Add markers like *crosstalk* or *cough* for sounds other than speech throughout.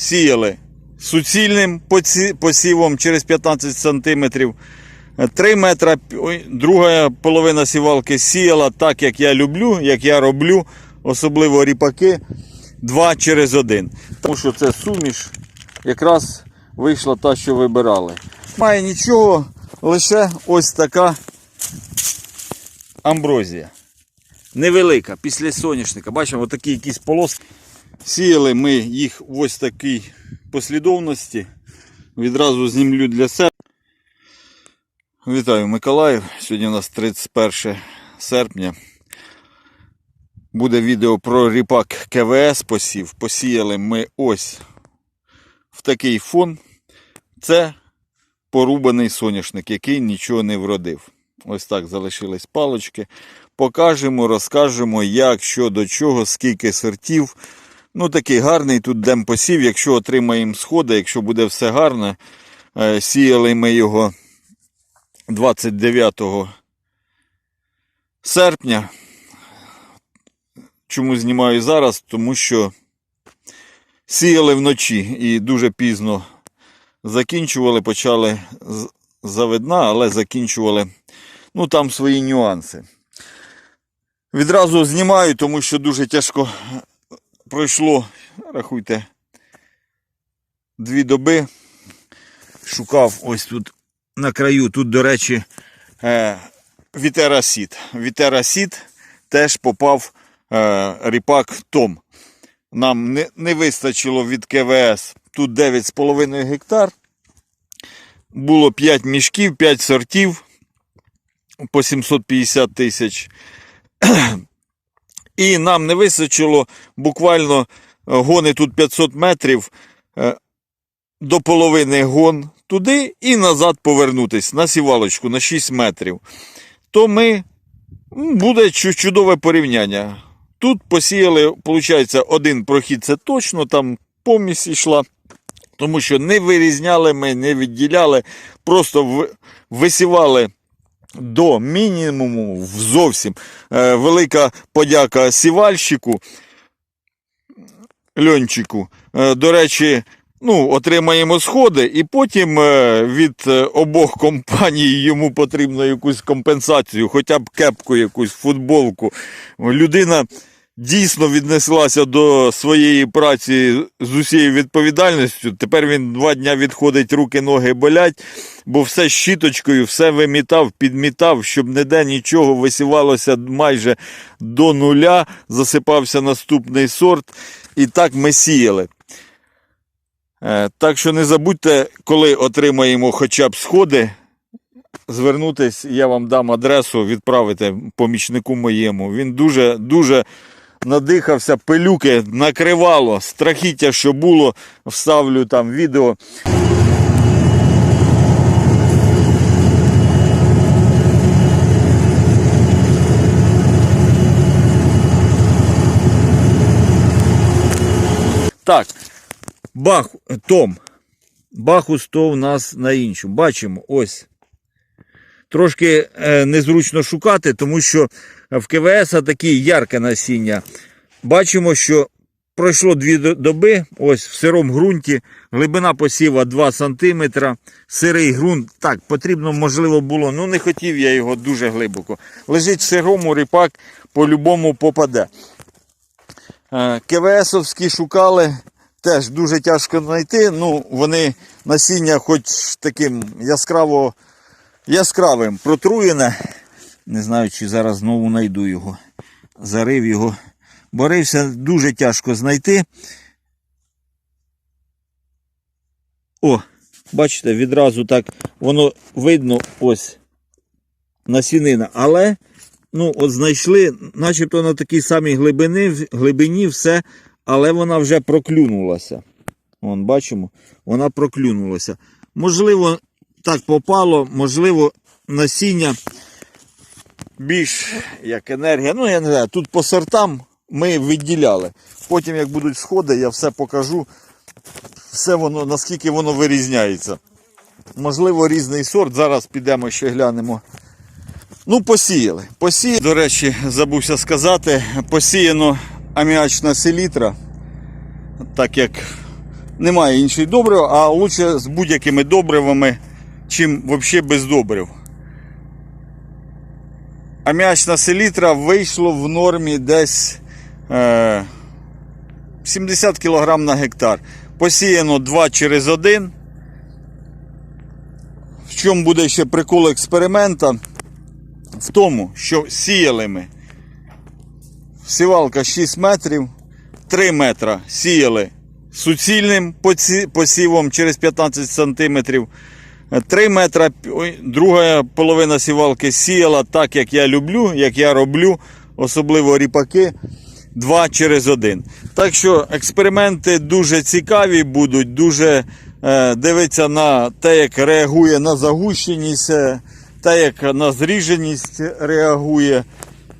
сіяли суцільним посівом через 15 сантиметрів. 3 метра, друга половина сівалки сіяла так, як я люблю, як я роблю, особливо ріпаки, 2 через 1. Тому що це суміш, якраз вийшла та, що вибирали. Має нічого, лише ось така амброзія. Невелика, після соняшника. Бачимо, отакі якісь полоски. Сіяли ми їх в ось такій послідовності. Відразу знімлю для себе. Вітаю Миколаїв. Сьогодні у нас 31 серпня. Буде відео про ріпак КВС посів. Посіяли ми ось в такий фон. Це порубаний соняшник, який нічого не вродив. Ось так залишились палочки. Покажемо, розкажемо, як, що, до чого, скільки сортів. Ну, такий гарний тут дем посів. Якщо отримаємо сходи, якщо буде все гарно, Е, сіяли ми його 29 серпня. Чому знімаю зараз? Тому що сіяли вночі і дуже пізно закінчували, почали завидна, але закінчували. Ну, там свої нюанси. Відразу знімаю, тому що дуже тяжко пройшло, рахуйте, дві доби. Шукав ось тут на краю. Тут, до речі, е, вітерасід. Вітерасід теж попав е, ріпак Том. Нам не, не вистачило від КВС. Тут 9,5 гектар. Було 5 мішків, 5 сортів по 750 тисяч. І нам не вистачило буквально е, гони тут 500 метрів е, до половини гон туди і назад повернутись на сівалочку на 6 метрів. То ми буде чудове порівняння. Тут посіяли, виходить, один прохід це точно, там помість йшла. Тому що не вирізняли ми, не відділяли, просто висівали до мінімуму зовсім. Е, велика подяка сівальщику Льончику. Е, до речі, ну, отримаємо сходи, і потім е, від обох компаній йому потрібно якусь компенсацію, хоча б кепку, якусь футболку. Людина дійсно віднеслася до своєї праці з усією відповідальністю. Тепер він два дня відходить, руки, ноги болять, бо все щіточкою, все вимітав, підмітав, щоб ніде нічого висівалося майже до нуля, засипався наступний сорт. І так ми сіяли. Е, Так що не забудьте, коли отримаємо хоча б сходи, звернутись, я вам дам адресу, відправити помічнику моєму. Він дуже, дуже надихався, пилюки накривало, страхіття, що було, вставлю там відео. Так, бах, Том. Бахус то у нас на іншому. Бачимо, ось. Трошки е, незручно шукати, тому що в КВС такі ярке насіння. Бачимо, що пройшло дві доби, ось в сирому ґрунті, глибина посіва 2 см, сирий ґрунт. Так, потрібно, можливо, було, ну не хотів я його дуже глибоко. Лежить в сирому ріпак, по-любому попаде. Е, КВСовські шукали, теж дуже тяжко знайти. Ну, вони насіння хоч таким яскраво, яскравим протруєне. Не знаю, чи зараз знову знайду його. Зарив його. Борився дуже тяжко знайти. О, бачите, відразу так воно видно ось насінина. Але ну, от знайшли, начебто на такій самій глибині, глибині все, але вона вже проклюнулася. Вон, бачимо, вона проклюнулася. Можливо, так попало, можливо, насіння більш як енергія. Ну, я не знаю, тут по сортам ми відділяли. Потім, як будуть сходи, я все покажу. Все воно, наскільки воно вирізняється. Можливо, різний сорт. Зараз підемо ще глянемо. Ну, посіяли. Посіяли. До речі, забувся сказати, посіяно аміачна селітра, так як немає інших добрив, а лучше з будь-якими добривами, чим взагалі без добрив. Аміачна селітра вийшло в нормі десь е, 70 кг на гектар. Посіяно 2 через 1. В чому буде ще прикол експеримента? В тому, що сіяли ми. Сівалка 6 метрів, 3 метра сіяли суцільним посівом через 15 сантиметрів. 3 метра, ой, друга половина сівалки сіяла так, як я люблю, як я роблю, особливо ріпаки. 2 через 1. Так що експерименти дуже цікаві будуть, дуже е, дивиться на те, як реагує на загущеність, е, те, як на зріженість реагує.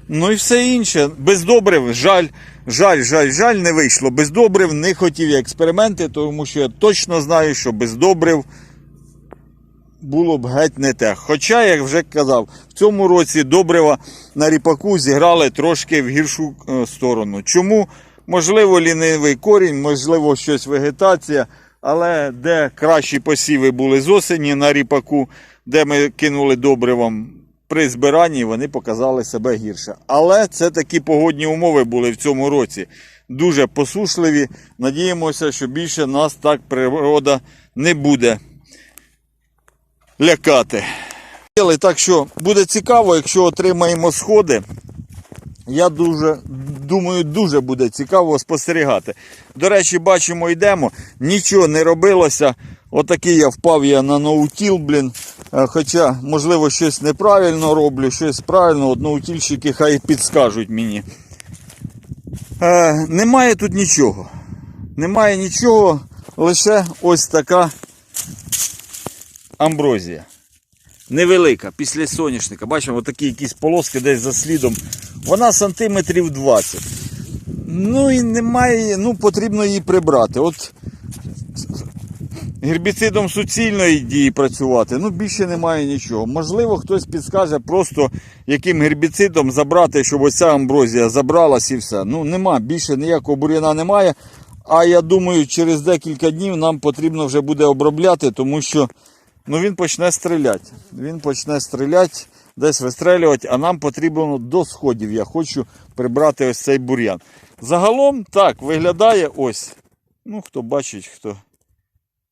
Ну і все інше. Без добрив, жаль, жаль, жаль, жаль, не вийшло. Без добрив не хотів я експерименти, тому що я точно знаю, що без добрив було б геть не те. Хоча, як вже казав, в цьому році добрива на ріпаку зіграли трошки в гіршу е, сторону. Чому? Можливо, лінивий корінь, можливо, щось вегетація, але де кращі посіви були з осені на ріпаку, де ми кинули добривом при збиранні, вони показали себе гірше. Але це такі погодні умови були в цьому році. Дуже посушливі. Надіємося, що більше нас так природа не буде лякати. Так що буде цікаво, якщо отримаємо сходи. Я дуже думаю, дуже буде цікаво спостерігати. До речі, бачимо, йдемо, нічого не робилося. Отакий я впав я на ноутіл, блін. Е, Хоча, можливо, щось неправильно роблю, щось правильно, от ноутільщики хай підскажуть мені. Е, немає тут нічого. Немає нічого, лише ось така амброзія. Невелика, після соняшника. Бачимо, отакі якісь полоски десь за слідом. Вона сантиметрів 20. Ну і немає, ну потрібно її прибрати. От гербіцидом суцільної дії працювати, ну більше немає нічого. Можливо, хтось підскаже просто яким гербіцидом забрати, щоб оця амброзія забралась і все. Ну нема, більше ніякого бур'яна немає. А я думаю, через декілька днів нам потрібно вже буде обробляти, тому що ну, він почне стріляти. Він почне стріляти, десь вистрелювати, а нам потрібно до сходів. Я хочу прибрати ось цей бур'ян. Загалом так виглядає ось. Ну, хто бачить, хто.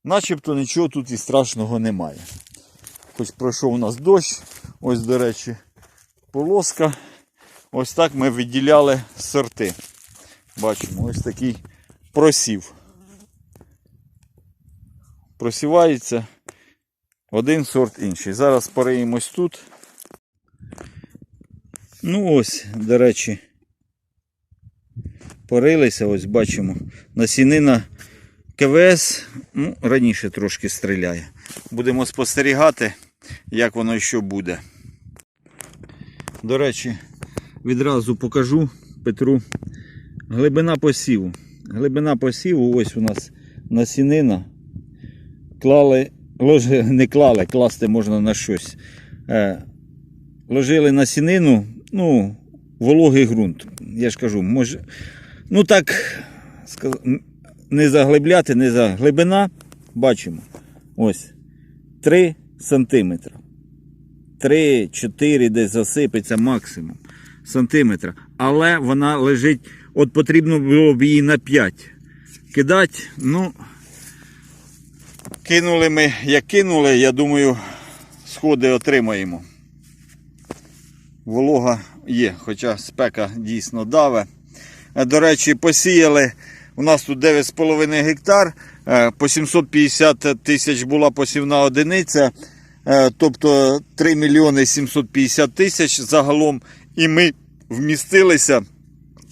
Начебто нічого тут і страшного немає. Хоч пройшов у нас дощ, ось, до речі, полоска. Ось так ми відділяли сорти. Бачимо, ось такий просів. Просівається один сорт інший. Зараз пориємось тут. Ну ось, до речі, порилися, ось бачимо. Насінина КВС ну, раніше трошки стріляє. Будемо спостерігати, як воно що буде. До речі, відразу покажу Петру глибина посіву. Глибина посіву, ось у нас насінина. Клали, ложи, не клали, класти можна на щось. Е, ложили насінину, ну, вологий ґрунт. Я ж кажу, може, ну так, не заглибляти, не за глибина. Бачимо. Ось 3 сантиметри. 3-4 десь засипеться максимум сантиметра. Але вона лежить, от потрібно було б її на 5 кидати. Ну, кинули ми, як кинули, я думаю, сходи отримаємо. Волога є, хоча спека дійсно даве. Е, До речі, посіяли. У нас тут 9,5 гектар, е, по 750 тисяч була посівна одиниця, е, тобто 3 мільйони 750 тисяч загалом. І ми вмістилися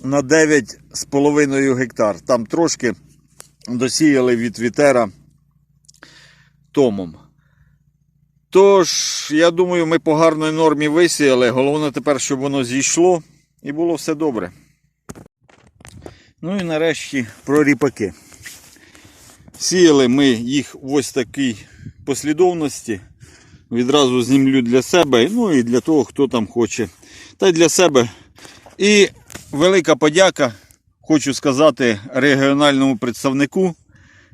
на 9,5 гектар. Там трошки досіяли від вітера томом. Тож, я думаю, ми по гарної нормі висіяли. Головне тепер, щоб воно зійшло і було все добре. Ну і нарешті про ріпаки. Сіяли ми їх в ось такій послідовності. Відразу знімлю для себе, ну і для того, хто там хоче. Та й для себе. І велика подяка, хочу сказати, регіональному представнику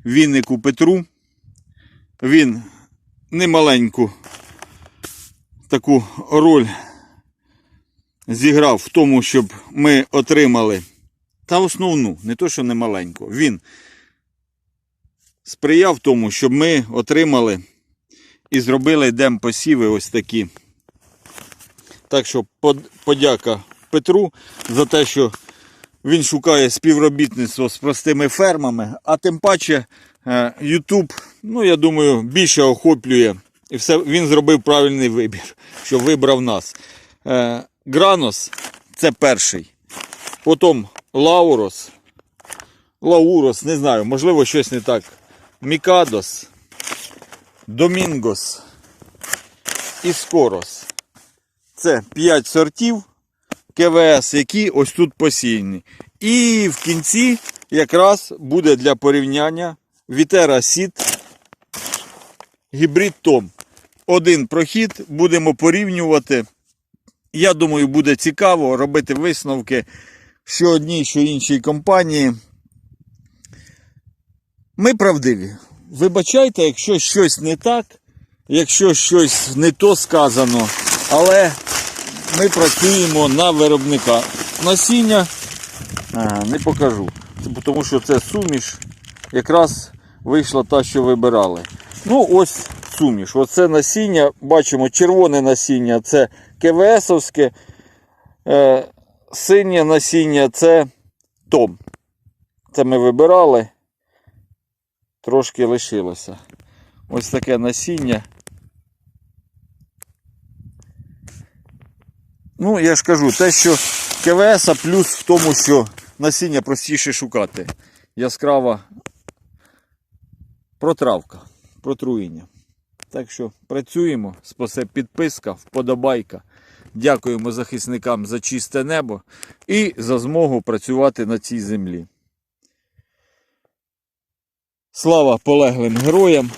Віннику Петру. Він немаленьку таку роль зіграв в тому, щоб ми отримали та основну, не то, що немаленьку. Він сприяв тому, щоб ми отримали і зробили демпосіви ось такі. Так що подяка Петру за те, що він шукає співробітництво з простими фермами, а тим паче YouTube, ну я думаю, більше охоплює. І все, він зробив правильний вибір, *laughs* що вибрав нас. Е, Гранос це перший. Потім Лаурос. Лаурос, не знаю, можливо, щось не так. Мікадос, Домінгос і Скорос. Це 5 сортів КВС, які ось тут посіяні. І в кінці якраз буде для порівняння Вітера Сіт гібрид Том. Один прохід будемо порівнювати. Я думаю, буде цікаво робити висновки, що одній, що іншій компанії. Ми правдиві. Вибачайте, якщо щось не так, якщо щось не то сказано, але ми працюємо на виробника. Насіння ага, не покажу, тому що це суміш, якраз вийшла та, що вибирали. Ну, ось суміш. Оце насіння, бачимо, червоне насіння це КВСовське, е, синє насіння це Том. Це ми вибирали, трошки лишилося. Ось таке насіння. Ну, я ж кажу, те, що КВС плюс в тому, що насіння простіше шукати. Яскрава протравка, протруєння. Так що працюємо, спасе підписка, вподобайка. Дякуємо захисникам за чисте небо і за змогу працювати на цій землі. Слава полеглим героям!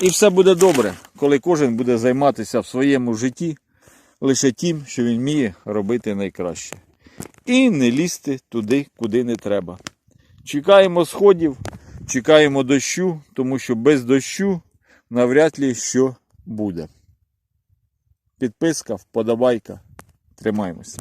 І все буде добре, коли кожен буде займатися в своєму житті лише тим, що він вміє робити найкраще. І не лізти туди, куди не треба. Чекаємо сходів, чекаємо дощу, тому що без дощу навряд ли що буде. Підписка, вподобайка. Тримаємося.